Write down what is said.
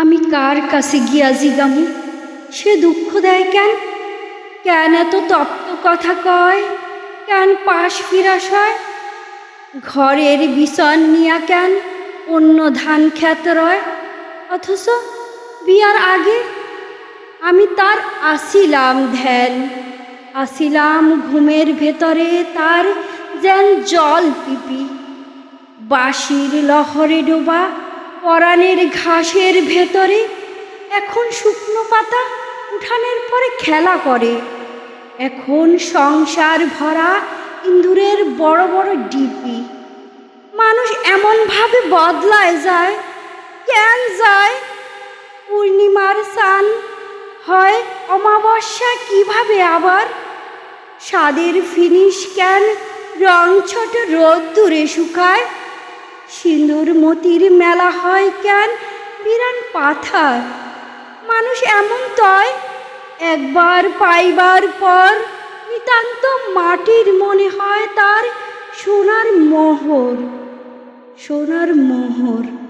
আমি কার কাছে গিয়া জিগামু? সে দুঃখ দেয় কেন? কেন এত তপ্ত কথা কয়? কেন পাশ ফিরাস হয়? ঘরের বিছন নিয়া কেন অন্য ধান খ্যাত রয়? অথচ বিয়ার আগে আমি তার আসিলাম ধ্যান। আসিলাম ঘুমের ভেতরে তার যেন জল পিপি। বাঁশির লহরে ডোবা পরাণের ঘাসের ভেতরে এখন শুকনো পাতা উঠানের পরে খেলা করে। এখন সংসার ভরা ইন্দুরের বড় বড় ডিপি। মানুষ এমনভাবে বদলায় যায় কেন যায়, পূর্ণিমার সান হয় অমাবস্যা কীভাবে আবার? স্বাদের ফিনিশ ক্যান রং ছোট রোদ দূরে শুকায় সিঁদুর মতির মেলা হয় কেন? বিরান পাথার। মানুষ এমন তয়, একবার পাইবার পর নিতান্ত মাটির মনে হয় তার সোনার মোহর সোনার মোহর।